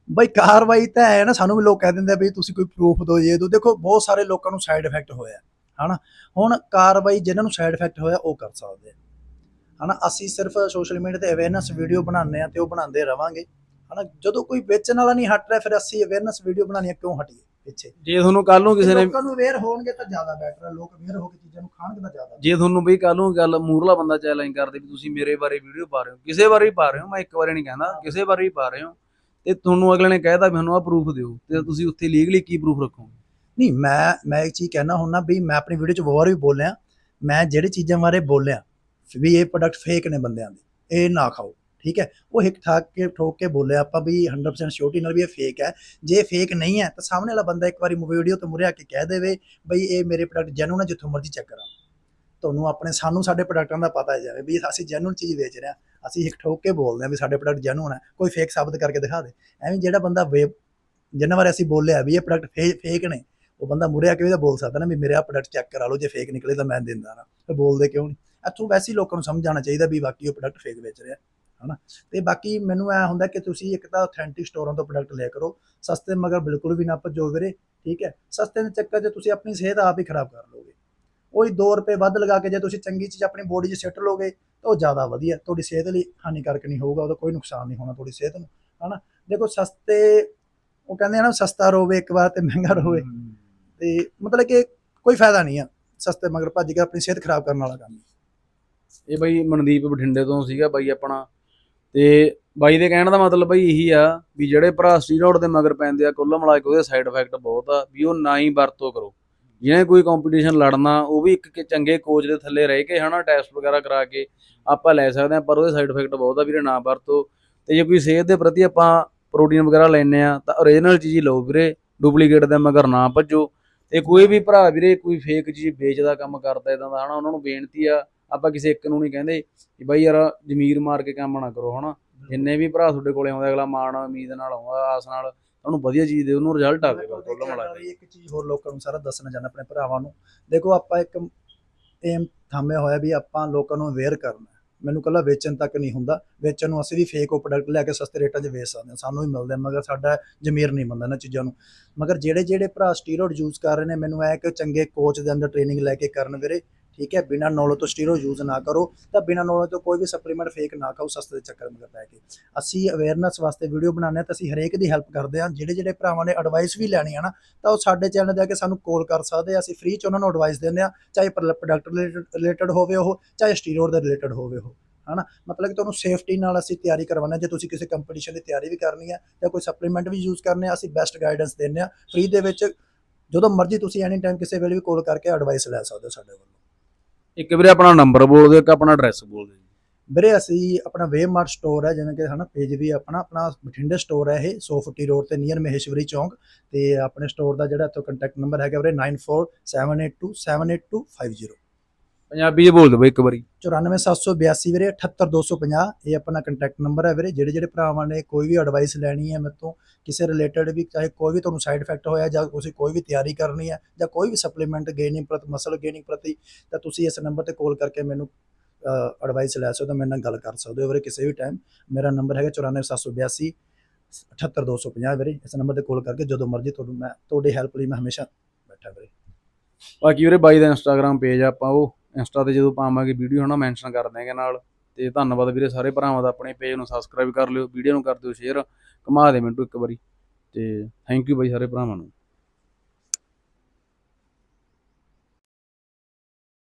ਬਈ ਕਾਰਵਾਈ ਤਾਂ ਹੈ ਨਾ ਸਾਨੂੰ ਵੀ ਲੋਕ ਕਹਿ ਦਿੰਦੇ ਆ ਵੀ ਤੁਸੀਂ ਕੋਈ ਪ੍ਰੂਫ ਦਿਓ ਇਹ ਦਿਓ ਦੇਖੋ ਬਹੁਤ ਸਾਰੇ ਲੋਕਾਂ ਨੂੰ ਸਾਈਡ ਇਫੈਕਟ ਹੋਇਆ। ਹਨਾ? ਹੁਣ ਕਾਰਵਾਈ ਜਿਨ੍ਹਾਂ ਨੂੰ ਸਾਈਡ ਇਫੈਕਟ ਹੋਇਆ ਉਹ ਕਰ ਸਕਦੇ ਆ। ਹਨਾ? ਅਸੀਂ ਸਿਰਫ ਸੋਸ਼ਲ ਮੀਡੀਆ ਤੇ ਅਵੇਅਰਨੈਸ ਵੀਡੀਓ ਬਣਾਉਂਦੇ ਆ ਤੇ ਉਹ ਬਣਾਉਂਦੇ ਰਵਾਂਗੇ। ਹਨਾ? ਜਦੋਂ ਕੋਈ ਵੇਚਣ ਵਾਲਾ ਨਹੀਂ ਹਟ ਰਿਹਾ ਫਿਰ ਅਸੀਂ ਅਵੇਅਰਨੈਸ ਵੀਡੀਓ ਬਣਾਉਣੀ ਕਿਉਂ ਹਟੀਏ ਪਿੱਛੇ? ਜੇ ਤੁਹਾਨੂੰ ਕੱਲ ਨੂੰ ਕਿਸੇ ਨੇ ਲੋਕਾਂ ਨੂੰ ਅਵੇਅਰ ਹੋਣਗੇ ਤਾਂ ਜ਼ਿਆਦਾ ਬੈਟਰ ਹੈ ਲੋਕ ਅਵੇਅਰ ਹੋ ਕੇ ਚੀਜ਼ਾਂ ਨੂੰ ਖਾਣਗੇ ਤਾਂ ਜ਼ਿਆਦਾ ਜੇ ਤੁਹਾਨੂੰ ਬਈ ਕੱਲ ਨੂੰ ਗੱਲ ਮੂਰਲਾ ਬੰਦਾ ਚੈਲੰਜ ਕਰਦੇ ਵੀ ਤੁਸੀਂ ਮੇਰੇ ਬਾਰੇ ਵੀਡੀਓ ਪਾ ਰਹੇ ਹੋ ਕਿਸੇ ਬਾਰੇ ਵੀ ਪਾ ਰਹੇ ਹੋ ਮੈਂ ਇੱਕ ਵਾਰੀ ਨਹੀਂ ਕਹਿੰਦਾ ਕਿਸੇ ਬਾਰੇ ਵੀ ਪਾ ਰਹੇ ਹੋ ਤੇ ਤੁਹਾਨੂੰ ਅਗਲੇ ਨੇ ਕਹਿਤਾ ਵੀ ਸਾਨੂੰ ਆਹ ਪ੍ਰੂਫ ਦਿਓ ਤੇ ਤੁਸੀਂ ਉੱਥੇ ਲੀਗਲੀ ਕੀ ਪ੍ਰੂਫ ਰੱਖੋਗੇ? ਨਹੀਂ, ਮੈਂ ਮੈਂ ਇੱਕ ਚੀਜ਼ ਕਹਿਣਾ ਹੁੰਦਾ ਵੀ ਮੈਂ ਆਪਣੀ ਵੀਡੀਓ 'ਚ ਬਹੁਤ ਵਾਰ ਵੀ ਬੋਲਿਆ, ਮੈਂ ਜਿਹੜੀ ਚੀਜ਼ਾਂ ਬਾਰੇ ਬੋਲਿਆ, ਵੀ ਇਹ ਪ੍ਰੋਡਕਟ ਫੇਕ ਨੇ ਬੰਦਿਆਂ ਦੇ, ਇਹ ਨਾ ਖਾਓ, ਠੀਕ ਹੈ? ਉਹ ਹਿੱਕ ਠਾਕ ਕੇ, ਠੋਕ ਕੇ ਬੋਲਿਆ ਆਪਾਂ ਵੀ 100% ਸ਼ੋਰਟੀ ਨਾਲ ਵੀ ਇਹ ਫੇਕ ਹੈ। ਜੇ ਫੇਕ ਨਹੀਂ ਹੈ, ਤਾਂ ਸਾਹਮਣੇ ਵਾਲਾ ਬੰਦਾ ਇੱਕ ਵਾਰੀ ਵੀਡੀਓ ਤੋਂ ਮੁਰਿਆ ਕੇ ਕਹਿ ਦੇਵੇ ਬਈ ਇਹ ਮੇਰੇ ਪ੍ਰੋਡਕਟ ਜੈਨੂਨ ਹੈ, ਜਿੱਥੋਂ ਮਰਜ਼ੀ ਚੈੱਕ ਕਰਾ। ਤੁਹਾਨੂੰ ਆਪਣੇ, ਸਾਨੂੰ ਸਾਡੇ ਪ੍ਰੋਡਕਟਾਂ ਦਾ ਪਤਾ ਜਾਵੇ ਵੀ ਅਸੀਂ ਜੈਨੂਨ ਚੀਜ਼ ਵੇਚ ਰਹੇ ਹਾਂ, ਅਸੀਂ ਹਿੱਕ ਠੋਕ ਕੇ ਬੋਲਦੇ ਹਾਂ ਵੀ ਸਾਡੇ ਪ੍ਰੋਡਕਟ ਜੈਨੂਨ ਹੈ, ਕੋਈ ਫੇਕ ਸਾਬਤ ਕਰਕੇ ਦਿਖਾ ਦੇ। ਐਵੇਂ ਜਿਹੜਾ ਬੰਦਾ ਵੇ ਜਿੰਨਾ ਵਾਰ ਅਸੀਂ ਬੋਲਿਆ ਵੀ ਇਹ ਪ੍ਰੋਡਕਟ ਫੇਕ ਨੇ ਉਹ ਬੰਦਾ ਮੁਰਿਆ ਕਿਵੇਂ ਤਾਂ ਬੋਲ ਸਕਦਾ ਨਾ ਵੀ ਮੇਰਾ ਪ੍ਰੋਡਕਟ ਚੈੱਕ ਕਰਾ ਲਓ, ਜੇ ਫੇਕ ਨਿਕਲੇ ਤਾਂ ਮੈਂ ਦਿੰਦਾ ਨਾ। ਤੇ ਬੋਲਦੇ ਕਿਉਂ ਨਹੀਂ? ਇੱਥੋਂ ਵੈਸੇ ਹੀ ਲੋਕਾਂ ਨੂੰ ਸਮਝ ਆਉਣਾ ਚਾਹੀਦਾ ਵੀ ਬਾਕੀ ਉਹ ਪ੍ਰੋਡਕਟ ਫੇਕ ਵੇਚ ਰਿਹਾ, ਹਨਾ? ਤੇ ਬਾਕੀ ਮੈਨੂੰ ਐ ਹੁੰਦਾ ਕਿ ਤੁਸੀਂ ਇੱਕ ਤਾਂ ਆਥੈਂਟਿਕ ਸਟੋਰਾਂ ਤੋਂ ਪ੍ਰੋਡਕਟ ਲਿਆ ਕਰੋ, ਸਸਤੇ ਮਗਰ ਬਿਲਕੁਲ ਵੀ ਨਾ ਭੱਜੋ ਵੀਰੇ, ਠੀਕ ਹੈ? ਸਸਤੇ ਦੇ ਚੱਕਰ 'ਚ ਤੁਸੀਂ ਆਪਣੀ ਸਿਹਤ ਆਪ ਹੀ ਖਰਾਬ ਕਰ ਲਓਗੇ। ਉਹੀ 2 ਰੁਪਏ ਵੱਧ ਲਗਾ ਕੇ ਜੇ ਤੁਸੀਂ ਚੰਗੀ ਚੀਜ਼ ਆਪਣੀ ਬੋਡੀ 'ਚ ਸਿੱਟ ਲੋਗੇ ਤਾਂ ਉਹ ਜ਼ਿਆਦਾ ਵਧੀਆ। ਤੁਹਾਡੀ ਸਿਹਤ ਲਈ ਹਾਨੀਕਾਰਕ ਨਹੀਂ ਹੋਊਗਾ, ਉਹਦਾ ਕੋਈ ਨੁਕਸਾਨ ਨਹੀਂ ਹੋਣਾ ਤੁਹਾਡੀ ਸਿਹਤ ਨੂੰ, ਹਨਾ? ਦੇਖੋ ਸਸਤੇ, ਉਹ ਕਹਿੰਦੇ ਆ ਨਾ, ਸਸਤਾ ਰੋਵੇ ਇੱਕ ਵਾਰ ਤੇ ਮਹਿੰਗਾ ਰੋਵੇ। ਤੇ ਮਤਲਬ ਕਿ ਕੋਈ ਫਾਇਦਾ ਨਹੀਂ ਆ ਸਸਤੇ, ਮਗਰ ਭੱਜ ਕੇ ਆਪਣੀ ਸਿਹਤ ਖਰਾਬ ਕਰਨ ਵਾਲਾ ਕੰਮ। ਇਹ ਬਾਈ ਮਨਦੀਪ ਬਠਿੰਡੇ ਤੋਂ ਸੀਗਾ ਬਾਈ ਆਪਣਾ। ਤੇ ਬਾਈ ਦੇ ਕਹਿਣ ਦਾ ਮਤਲਬ ਬਾਈ ਇਹੀ ਆ ਵੀ ਜਿਹੜੇ ਭਰਾ ਸਟੀਰੋਇਡ ਦੇ ਮਗਰ ਪੈਂਦੇ ਆ, ਕੁੱਲ ਮਿਲਾ ਕੇ ਉਹਦੇ ਸਾਈਡ ਇਫੈਕਟ ਬਹੁਤ ਆ ਵੀ ਉਹ ਨਾ ਹੀ ਵਰਤੋਂ ਕਰੋ। ਜਿਹਨੇ ਕੋਈ ਕੰਪੀਟੀਸ਼ਨ ਲੜਨਾ, ਉਹ ਵੀ ਇੱਕ ਚੰਗੇ ਕੋਚ ਦੇ ਥੱਲੇ ਰਹਿ ਕੇ ਹਨਾ ਟੈਸਟ ਵਗੈਰਾ ਕਰਾ ਕੇ ਆਪਾਂ ਲੈ ਸਕਦੇ ਆ, ਪਰ ਉਹਦੇ ਸਾਈਡ ਇਫੈਕਟ ਬਹੁਤ ਆ ਵੀਰੇ, ਨਾ ਵਰਤੋ। ਤੇ ਜੇ ਕੋਈ ਸਿਹਤ ਦੇ ਪ੍ਰਤੀ ਆਪਾਂ ਪ੍ਰੋਟੀਨ ਵਗੈਰਾ ਲੈਣੇ ਆ ਤਾਂ ਓਰੀਜਨਲ ਚੀਜ਼ ਹੀ ਲਓ ਵੀਰੇ ਡੁਪਲੀਕੇਟ ਦੇ ਮਗਰ ਨਾ ਭੱਜੋ। ਤੇ ਕੋਈ ਵੀ ਭਰਾ ਵੀਰੇ ਕੋਈ ਫੇਕ ਚੀਜ਼ ਵੇਚਦਾ ਕੰਮ ਕਰਦਾ ਇਦਾਂ ਦਾ ਹਨਾ ਉਹਨਾਂ ਨੂੰ ਬੇਨਤੀ ਆ ਆਪਾਂ ਕਿਸੇ ਇੱਕ ਨੂੰ ਨਹੀਂ ਕਹਿੰਦੇ ਕਿ ਬਾਈ ਯਾਰ ਜ਼ਮੀਰ ਮਾਰ ਕੇ ਕੰਮ ਨਾ ਕਰੋ ਹਨਾ। ਜਿੰਨੇ ਵੀ ਭਰਾ ਤੁਹਾਡੇ ਕੋਲੇ ਆਉਂਦੇ ਅਗਲਾ ਮਾਣ ਉਮੀਦ ਨਾਲ ਆਉਂਦਾ ਆਸ ਨਾਲ ਉਹਨੂੰ ਵਧੀਆ ਚੀਜ਼ ਦੇ ਉਹਨੂੰ ਰਿਜ਼ਲਟ ਆਵੇਗਾ ਕੁੱਲ ਮਿਲਾ ਕੇ ਇੱਕ ਚੀਜ਼ ਹੋਰ ਲੋਕਾਂ ਨੂੰ ਸਾਰਾ ਦੱਸਣਾ ਚਾਹੁੰਦਾ ਆਪਣੇ ਭਰਾਵਾਂ ਨੂੰ। ਦੇਖੋ ਆਪਾਂ ਇੱਕ ਏਮ ਥਾਮਿਆ ਹੋਇਆ ਵੀ ਆਪਾਂ ਲੋਕਾਂ ਨੂੰ ਅਵੇਅਰ ਕਰਨਾ। ਮੈਨੂੰ ਕੱਲਾ ਵੇਚਣ ਤੱਕ ਨਹੀਂ ਹੁੰਦਾ। ਵੇਚਣ ਨੂੰ ਅਸੀਂ ਵੀ ਫੇਕ ਉਹ ਪ੍ਰੋਡਕਟ ਲੈ ਕੇ ਸਸਤੇ ਰੇਟਾਂ 'ਚ ਵੇਚ ਸਕਦੇ ਹਾਂ। ਸਾਨੂੰ ਵੀ ਮਿਲਦਾ ਮਗਰ ਸਾਡਾ ਜ਼ਮੀਰ ਨਹੀਂ ਮੰਨਦਾ ਇਹਨਾਂ ਚੀਜ਼ਾਂ ਨੂੰ। ਮਗਰ ਜਿਹੜੇ ਜਿਹੜੇ ਭਰਾ ਸਟੀਰੋਇਡ ਯੂਜ਼ ਕਰ ਰਹੇ ਨੇ, ਮੈਨੂੰ ਇਹ ਕਿ ਚੰਗੇ ਕੋਚ ਦੇ ਅੰਦਰ ਟ੍ਰੇਨਿੰਗ ਲੈ ਕੇ ਕਰਨ ਵੀਰੇ। ਠੀਕ ਹੈ? ਬਿਨਾਂ ਨੌਲੇਜ ਤੋਂ ਸਟੀਰੋਇਡ ਯੂਜ਼ ਨਾ ਕਰੋ ਤਾਂ ਬਿਨਾਂ ਨੌਲੇਜ ਤੋਂ ਕੋਈ ਵੀ ਸਪਲੀਮੈਂਟ ਫੇਕ ਨਾ ਖਾਓ, ਸਸਤੇ ਦੇ ਚੱਕਰ ਮਗਰ ਪੈ ਕੇ। ਅਸੀਂ ਅਵੇਅਰਨੈਸ ਵਾਸਤੇ ਵੀਡੀਓ ਬਣਾਉਂਦੇ ਹਾਂ ਤਾਂ ਅਸੀਂ ਹਰੇਕ ਦੀ ਹੈਲਪ ਕਰਦੇ ਹਾਂ। ਜਿਹੜੇ ਜਿਹੜੇ ਭਰਾਵਾਂ ਨੇ ਐਡਵਾਈਸ ਵੀ ਲੈਣੀ ਹੈ ਨਾ, ਤਾਂ ਉਹ ਸਾਡੇ ਚੈਨਲ ਤੇ ਆ ਕੇ ਸਾਨੂੰ ਕਾਲ ਕਰ ਸਕਦੇ ਆ। ਅਸੀਂ ਫ੍ਰੀ ਚ ਉਹਨਾਂ ਨੂੰ ਐਡਵਾਈਸ ਦਿੰਦੇ ਆ ਚਾਹੇ ਪ੍ਰੋਡਕਟ ਰਿਲੇਟਡ ਹੋਵੇ ਉਹ, ਚਾਹੇ ਸਟੀਰੋਇਡ ਦੇ ਰਿਲੇਟਡ ਹੋਵੇ ਉਹ, ਹਨਾ? ਮਤਲਬ ਕਿ ਤੁਹਾਨੂੰ ਸੇਫਟੀ ਨਾਲ ਅਸੀਂ ਤਿਆਰੀ ਕਰਵਾਉਂਦੇ ਹਾਂ। ਜੇ ਤੁਸੀਂ ਕਿਸੇ ਕੰਪੀਟੀਸ਼ਨ ਦੀ ਤਿਆਰੀ ਵੀ ਕਰਨੀ ਹੈ ਜਾਂ ਕੋਈ ਸਪਲੀਮੈਂਟ ਵੀ ਯੂਜ਼ ਕਰਨੇ ਆ, ਅਸੀਂ ਬੈਸਟ ਗਾਈਡੈਂਸ ਦਿੰਦੇ ਆ ਫ੍ਰੀ ਦੇ ਵਿੱਚ ਜਦੋਂ ਮਰਜ਼ੀ ਤੁਸੀਂ ਐਨੀ ਟਾਈਮ ਕਿਸੇ ਵੇਲੇ ਵੀ ਕਾਲ ਕਰਕੇ ਐਡਵਾਈਸ ਲੈ ਸਕਦੇ ਹੋ ਸਾਡੇ ਵੱਲੋਂ। ਇੱਕ ਵੀਰੇ ਆਪਣਾ ਨੰਬਰ ਬੋਲ ਦਿਓ, ਇੱਕ ਆਪਣਾ ਐਡਰੈਸ ਬੋਲ ਦਿਓ ਵੀਰੇ, ਅਸੀਂ ਆਪਣਾ ਵੇਵਮਾਰਟ ਸਟੋਰ ਹੈ, ਜਿਵੇਂ ਕਿ ਹਨਾ ਪੇਜ ਵੀ ਆਪਣਾ ਆਪਣਾ ਬਠਿੰਡੇ ਸਟੋਰ ਹੈ ਇਹ 100 ਫੁੱਟੀ ਰੋਡ ਤੇ ਨੀਅਰ ਮਹੇਸ਼ਵਰੀ ਚੌਂਕ ਤੇ ਆਪਣੇ ਸਟੋਰ ਦਾ ਜਿਹੜਾ ਇੱਥੋਂ ਕੰਟੈਕਟ ਨੰਬਰ ਹੈਗਾ ਵੀਰੇ 9478278250 ਪੰਜਾਬੀ 'ਚ ਬੋਲ ਦਿਓ ਇੱਕ ਵਾਰੀ। 94782 ਵੀਰੇ 78250 ਇਹ ਆਪਣਾ ਕੰਟੈਕਟ ਨੰਬਰ ਹੈ ਵੀਰੇ। ਜਿਹੜੇ ਜਿਹੜੇ ਭਰਾਵਾਂ ਨੇ ਕੋਈ ਵੀ ਐਡਵਾਈਸ ਲੈਣੀ ਹੈ ਮੇਰੇ ਤੋਂ ਕਿਸੇ ਰਿਲੇਟਡ ਵੀ ਚਾਹੇ ਕੋਈ ਵੀ ਤੁਹਾਨੂੰ ਸਾਈਡ ਇਫੈਕਟ ਹੋਇਆ ਜਾਂ ਤੁਸੀਂ ਕੋਈ ਵੀ ਤਿਆਰੀ ਕਰਨੀ ਹੈ ਜਾਂ ਕੋਈ ਵੀ ਸਪਲੀਮੈਂਟ ਗੇਨਿੰਗ ਪ੍ਰਤੀ ਮਸਲ ਗੇਨਿੰਗ ਪ੍ਰਤੀ ਤਾਂ ਤੁਸੀਂ ਇਸ ਨੰਬਰ ਤੇ ਕਾਲ ਕਰਕੇ ਮੈਨੂੰ ਐਡਵਾਈਸ ਲੈ ਸਕਦੇ ਹੋ ਮੇਰੇ ਨਾਲ ਗੱਲ ਕਰ ਸਕਦੇ ਹੋ ਵੀਰੇ ਕਿਸੇ ਵੀ ਟਾਈਮ ਮੇਰਾ ਨੰਬਰ ਹੈਗਾ 94782 78250 ਵੀਰੇ। ਇਸ ਨੰਬਰ ਤੇ ਕਾਲ ਕਰਕੇ ਜਦੋਂ ਮਰਜ਼ੀ ਤੁਹਾਨੂੰ ਮੈਂ ਤੁਹਾਡੀ ਹੈਲਪ ਲਈ ਮੈਂ ਹਮੇਸ਼ਾ ਬੈਠਾ ਵੀਰੇ। ਬਾਕੀ ਵੀਰੇ ਬਾਈ ਦਾ ਇੰਸਟਾਗ੍ਰam ਪੇਜ ਆਪਾਂ ਉਹ। ਇੰਸਟਾ ਤੇ ਜਦੋਂ ਪਾਵਾਂਗੇ ਵੀਡੀਓ ਹਨਾ ਮੈਂਸ਼ਨ ਕਰ ਦਿਆਂਗੇ ਨਾਲ, ਤੇ ਧੰਨਵਾਦ ਵੀਰੇ ਸਾਰੇ ਭਰਾਵਾਂ ਦਾ ਆਪਣੇ ਪੇਜ ਨੂੰ ਸਬਸਕ੍ਰਾਈਬ ਕਰ ਲਿਓ, ਵੀਡੀਓ ਨੂੰ ਕਰ ਦਿਓ ਸ਼ੇਅਰ ਕਮਾ ਦੇ ਮੈਨੂੰ ਇੱਕ ਵਾਰੀ, ਤੇ ਥੈਂਕ ਯੂ ਬਾਈ ਸਾਰੇ ਭਰਾਵਾਂ ਨੂੰ।